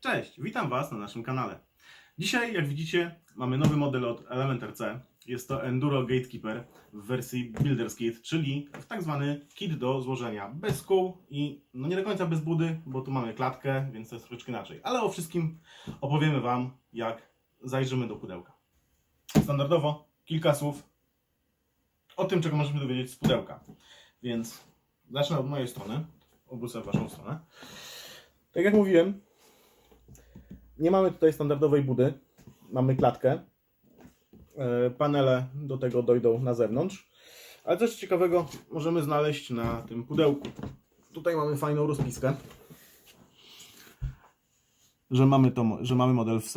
Cześć, witam Was na naszym kanale. Dzisiaj, jak widzicie, mamy nowy model od Element RC. Jest to Enduro Gatekeeper w wersji Builder's Kit, czyli w tak zwany kit do złożenia bez kół i no nie do końca bez budy, bo tu mamy klatkę, więc to jest troszeczkę inaczej. Ale o wszystkim opowiemy Wam, jak zajrzymy do pudełka. Standardowo kilka słów o tym, czego możemy dowiedzieć z pudełka. Więc zacznę od mojej strony, obrócę w Waszą stronę. Tak jak mówiłem, nie mamy tutaj standardowej budy. Mamy klatkę. E, Panele do tego dojdą na zewnątrz. Ale coś ciekawego możemy znaleźć na tym pudełku. Tutaj mamy fajną rozpiskę. Że mamy, to, że mamy model w,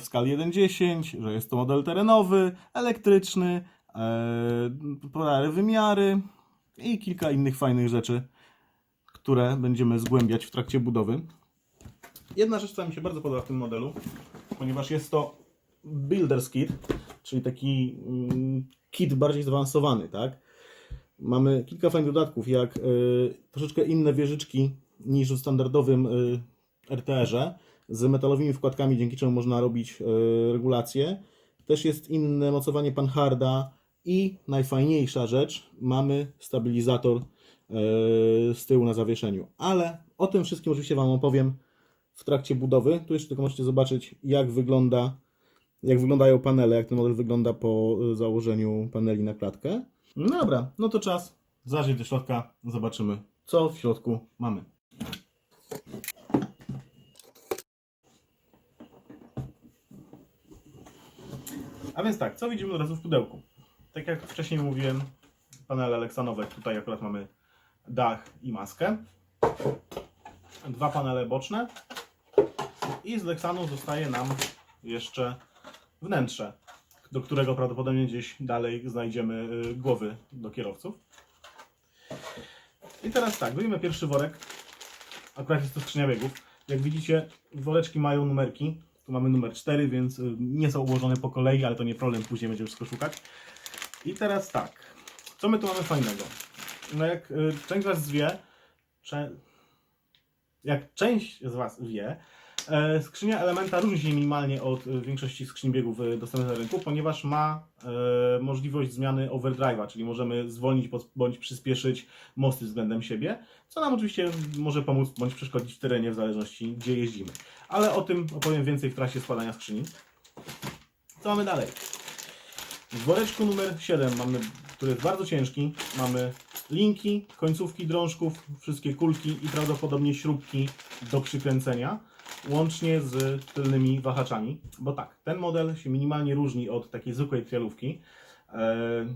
w skali 1.10, że jest to model terenowy, elektryczny, e, podane wymiary i kilka innych fajnych rzeczy, które będziemy zgłębiać w trakcie budowy. Jedna rzecz, która mi się bardzo podoba w tym modelu, ponieważ jest to Builder's Kit, czyli taki mm, kit bardziej zaawansowany, tak? Mamy kilka fajnych dodatków, jak y, troszeczkę inne wieżyczki niż w standardowym y, RTR-ze, z metalowymi wkładkami, dzięki czemu można robić y. Też jest inne mocowanie panharda i najfajniejsza rzecz, mamy stabilizator y, z tyłu na zawieszeniu. Ale o tym wszystkim oczywiście Wam opowiem w trakcie budowy. Tu jeszcze tylko możecie zobaczyć, jak wygląda, jak wyglądają panele, jak ten model wygląda po y, założeniu paneli na klatkę. No dobra, no to czas zajrzeć do środka, zobaczymy, co w środku mamy. A więc tak, co widzimy od razu w pudełku? Tak jak wcześniej mówiłem, panele leksanowe, tutaj akurat mamy dach i maskę. Dwa panele boczne, i z Lexanu zostaje nam jeszcze wnętrze, do którego prawdopodobnie gdzieś dalej znajdziemy y, głowy do kierowców. I teraz tak, wyjmę pierwszy worek. Akurat jest to skrzynia biegów. Jak widzicie, woreczki mają numerki. Tu mamy numer 4, więc y, nie są ułożone po kolei, ale to nie problem, później będziemy wszystko szukać. I teraz tak, co my tu mamy fajnego? No jak y, część z Was wie, jak część z Was wie, Skrzynia Elementa różni się minimalnie od e, większości skrzyń biegów e, dostępnych na rynku, ponieważ ma e, możliwość zmiany overdrive'a, czyli możemy zwolnić bądź przyspieszyć mosty względem siebie, co nam oczywiście może pomóc bądź przeszkodzić w terenie w zależności gdzie jeździmy. Ale o tym opowiem więcej w trakcie składania skrzyni. Co mamy dalej? W woreczku numer 7 mamy, który jest bardzo ciężki, mamy linki, końcówki drążków, wszystkie kulki i prawdopodobnie śrubki do przykręcenia łącznie z tylnymi wahaczami. Bo tak, ten model się minimalnie różni od takiej zwykłej trialówki. E,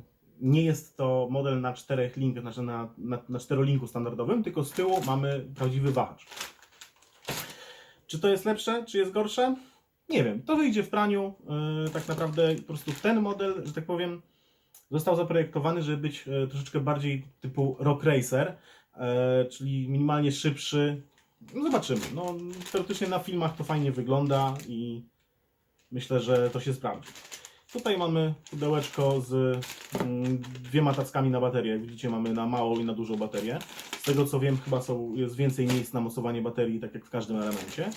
Nie jest to model na czterech linkach, znaczy na, na, na czterolinku standardowym, tylko z tyłu mamy prawdziwy wahacz. Czy to jest lepsze, czy jest gorsze? Nie wiem, to wyjdzie w praniu. E, Tak naprawdę po prostu ten model, że tak powiem, został zaprojektowany, żeby być e, troszeczkę bardziej typu rock racer, czyli minimalnie szybszy, no zobaczymy. No, teoretycznie na filmach to fajnie wygląda i myślę, że to się sprawdzi. Tutaj mamy pudełeczko z mm, dwiema tackami na baterię. Jak widzicie, mamy na małą i na dużą baterię. Z tego co wiem, chyba są, jest więcej miejsc na mocowanie baterii, tak jak w każdym elemencie.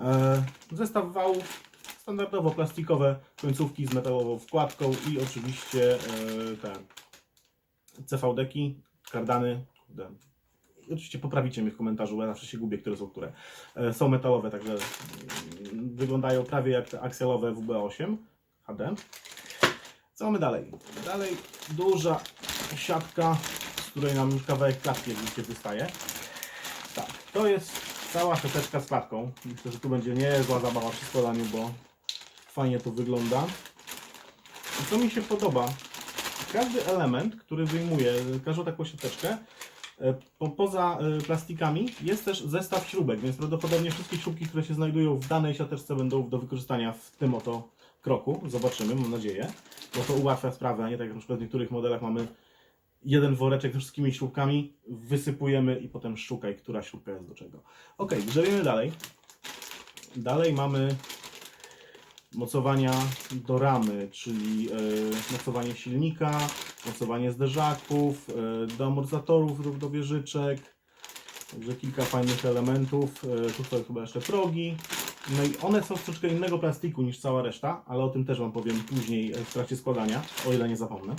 E, zestaw wałów, standardowo plastikowe końcówki z metalową wkładką i oczywiście e, te CVD-ki, kardany. Oczywiście poprawicie mnie w komentarzu, ja zawsze się gubię, które są które. E, Są metalowe, także mm, wyglądają prawie jak te aksjalowe WB8 HD. Co mamy dalej? Dalej duża siatka, z której nam już kawałek klatki widzicie wystaje. Tak, to jest cała siateczka z klatką. Myślę, że tu będzie niezła zabawa przy składaniu, bo fajnie to wygląda. I co mi się podoba, każdy element, który wyjmuje każdą taką siateczkę, Po, poza e, plastikami jest też zestaw śrubek, więc prawdopodobnie wszystkie śrubki, które się znajdują w danej siateczce będą do wykorzystania w tym oto kroku. Zobaczymy, mam nadzieję, bo to ułatwia sprawę, a nie tak jak na przykład w niektórych modelach mamy jeden woreczek ze wszystkimi śrubkami, wysypujemy i potem szukaj, która śrubka jest do czego. Ok, grzebiemy dalej. Dalej mamy mocowania do ramy, czyli e, mocowanie silnika, mocowanie zderzaków, e, do amortyzatorów, do, do wieżyczek, Także kilka fajnych elementów. E, Tu są chyba jeszcze progi. No i one są z troszkę innego plastiku niż cała reszta, ale o tym też Wam powiem później w trakcie składania, o ile nie zapomnę.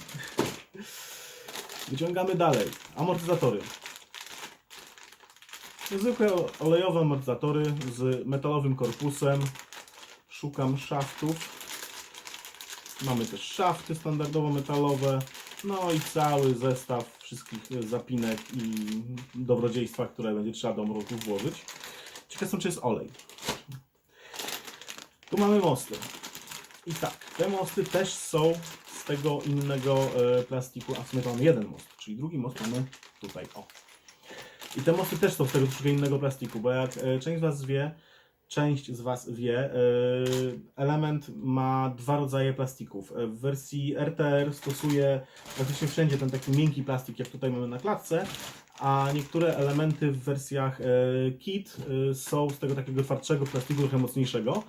Wyciągamy dalej. Amortyzatory. Zwykłe olejowe amortyzatory z metalowym korpusem. Szukam szaftów. Mamy też szafty standardowo metalowe. No i cały zestaw wszystkich zapinek i dobrodziejstwa, które będzie trzeba do mroków włożyć. Ciekaw jestem, czy jest olej. Tu mamy mosty. I tak, te mosty też są z tego innego e, plastiku, a w sumie mamy jeden most, czyli drugi most mamy tutaj, o. I te mosty też są z tego innego plastiku, bo jak e, część z Was wie, część z Was wie, e, element ma dwa rodzaje plastików. E, W wersji RTR stosuje praktycznie wszędzie ten taki miękki plastik, jak tutaj mamy na klatce, a niektóre elementy w wersjach e, KIT są z tego takiego twardszego plastiku, trochę mocniejszego.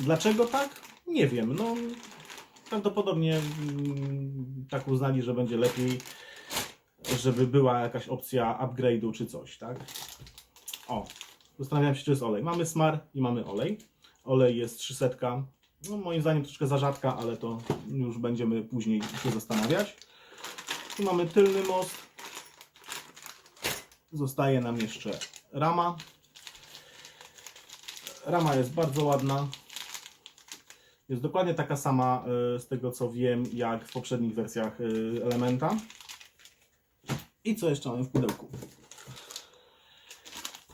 Dlaczego tak? Nie wiem. No, prawdopodobnie mm, tak uznali, że będzie lepiej, żeby była jakaś opcja upgrade'u czy coś, tak? O, zastanawiam się, czy jest olej. Mamy smar i mamy olej. Olej jest 300. No, moim zdaniem troszkę za rzadka, ale to już będziemy później się zastanawiać. Tu mamy tylny most. Zostaje nam jeszcze rama. Rama jest bardzo ładna. Jest dokładnie taka sama y, z tego co wiem, jak w poprzednich wersjach y, Elementa. I co jeszcze mamy w pudełku?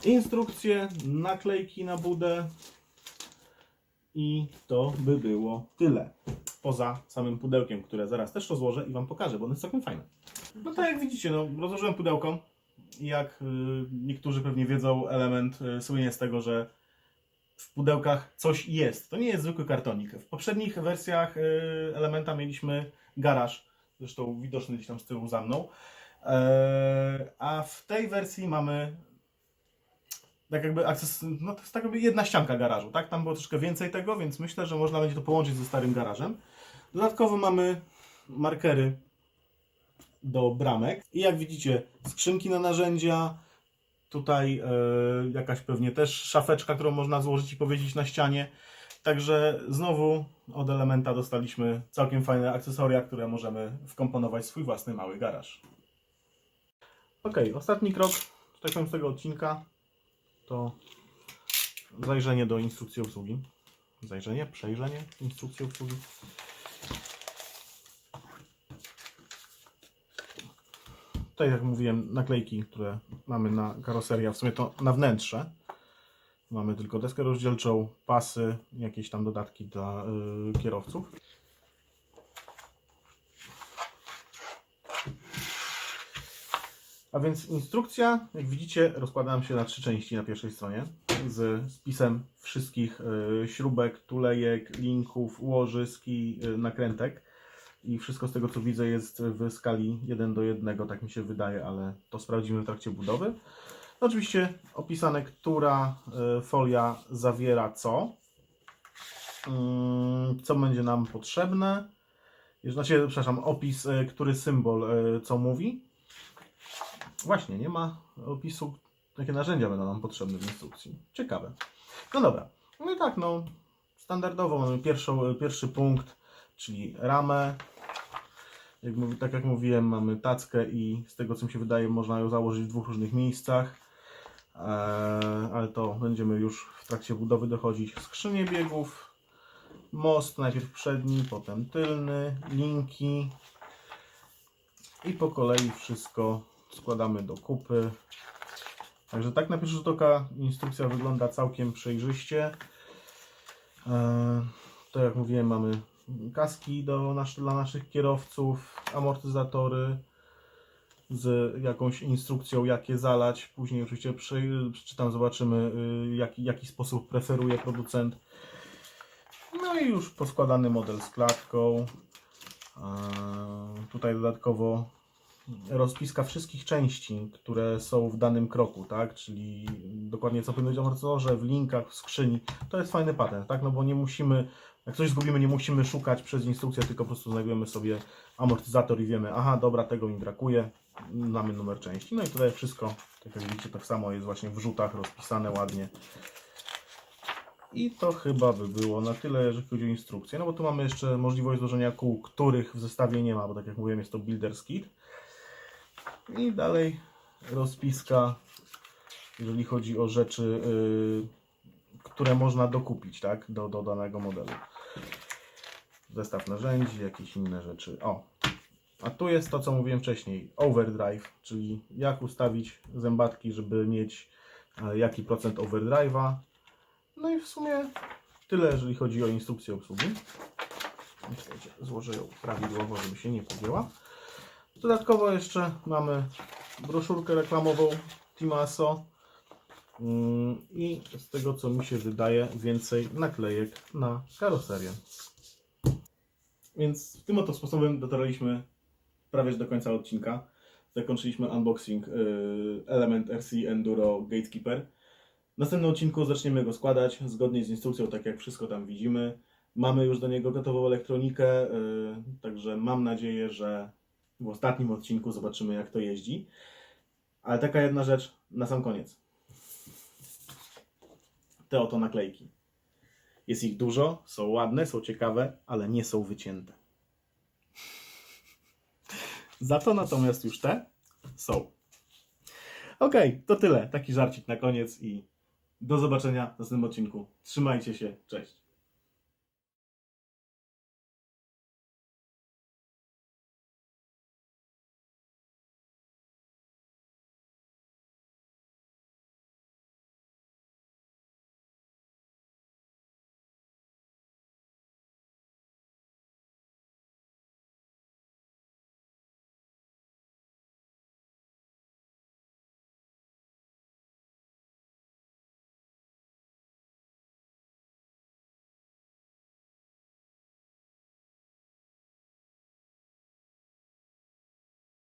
Instrukcje, naklejki na budę i to by było tyle. Poza samym pudełkiem, które zaraz też rozłożę i Wam pokażę, bo ono jest całkiem fajne. No tak jak widzicie, no, rozłożyłem pudełko jak y, niektórzy pewnie wiedzą, element y, słynie z tego, że w pudełkach coś jest. To nie jest zwykły kartonik. W poprzednich wersjach y, Elementa mieliśmy garaż, zresztą widoczny gdzieś tam z tyłu za mną. E, a w tej wersji mamy tak jakby akces, no to jest tak jakby jedna ścianka garażu, tak? Tam było troszkę więcej tego, więc myślę, że można będzie to połączyć ze starym garażem. Dodatkowo mamy markery do bramek i jak widzicie skrzynki na narzędzia, tutaj e, jakaś pewnie też szafeczka, którą można złożyć i powiesić na ścianie. Także znowu od Elementa dostaliśmy całkiem fajne akcesoria, które możemy wkomponować w swój własny mały garaż. Ok, ostatni krok, tak powiem, z tego odcinka to zajrzenie do instrukcji obsługi. Zajrzenie, przejrzenie instrukcji obsługi. Tutaj, jak mówiłem, naklejki, które mamy na karoserię, a w sumie to na wnętrze. Mamy tylko deskę rozdzielczą, pasy, jakieś tam dodatki dla y, kierowców. A więc instrukcja, jak widzicie, rozkładam się na trzy części na pierwszej stronie z spisem wszystkich y, śrubek, tulejek, linków, łożysk i y, nakrętek. I wszystko z tego co widzę jest w skali 1 do 1, tak mi się wydaje, ale to sprawdzimy w trakcie budowy. No, oczywiście opisane, która y, folia zawiera co, Mm, co będzie nam potrzebne. Znaczy, przepraszam, opis, który symbol co mówi. Właśnie, nie ma opisu, jakie narzędzia będą nam potrzebne w instrukcji. Ciekawe. No dobra. No i tak, no, standardowo mamy pierwszą, pierwszy punkt, czyli ramę. Jak tak jak mówiłem, mamy tackę i z tego co mi się wydaje, można ją założyć w dwóch różnych miejscach. Eee, ale to będziemy już w trakcie budowy dochodzić. Skrzynie biegów, most najpierw przedni, potem tylny, linki i po kolei wszystko składamy do kupy. Także tak na pierwszy rzut oka instrukcja wygląda całkiem przejrzyście. Eee, To jak mówiłem mamy kaski do nasz, dla naszych kierowców, amortyzatory z jakąś instrukcją jak je zalać. Później oczywiście przeczytam, zobaczymy y, jaki, jaki sposób preferuje producent. No i już poskładany model z klatką. Eee, Tutaj dodatkowo rozpiska wszystkich części, które są w danym kroku, tak? Czyli dokładnie co powinno być amortyzatorze, w linkach, w skrzyni. To jest fajny patent, tak? No bo nie musimy Jak coś zgubimy, nie musimy szukać przez instrukcję, tylko po prostu znajdujemy sobie amortyzator i wiemy, aha, dobra, tego mi brakuje, mamy numer części. No i tutaj wszystko, tak jak widzicie, tak samo jest właśnie w rzutach rozpisane ładnie. I to chyba by było na tyle, jeżeli chodzi o instrukcję. No bo tu mamy jeszcze możliwość złożenia kół, których w zestawie nie ma, bo tak jak mówiłem, jest to Builder's Kit. I dalej rozpiska, jeżeli chodzi o rzeczy, yy, które można dokupić, tak, do, do danego modelu. Zestaw narzędzi, jakieś inne rzeczy. O, a tu jest to, co mówiłem wcześniej, overdrive, czyli jak ustawić zębatki, żeby mieć e, jaki procent overdrive'a. No i w sumie tyle, jeżeli chodzi o instrukcję obsługi. Złożę ją prawidłowo, żeby się nie pogięła. Dodatkowo jeszcze mamy broszurkę reklamową Timaso Mm, i z tego co mi się wydaje więcej naklejek na karoserię. Więc tym oto sposobem dotarliśmy prawie do końca odcinka. Zakończyliśmy unboxing y, Element RC Enduro Gatekeeper. W następnym odcinku zaczniemy go składać zgodnie z instrukcją, tak jak wszystko tam widzimy. Mamy już do niego gotową elektronikę, y, także mam nadzieję, że w ostatnim odcinku zobaczymy jak to jeździ. Ale taka jedna rzecz na sam koniec. Te oto naklejki. Jest ich dużo, są ładne, są ciekawe, ale nie są wycięte. Za to natomiast już te są. Okej, to tyle. Taki żarcik na koniec i do zobaczenia w następnym odcinku. Trzymajcie się, cześć.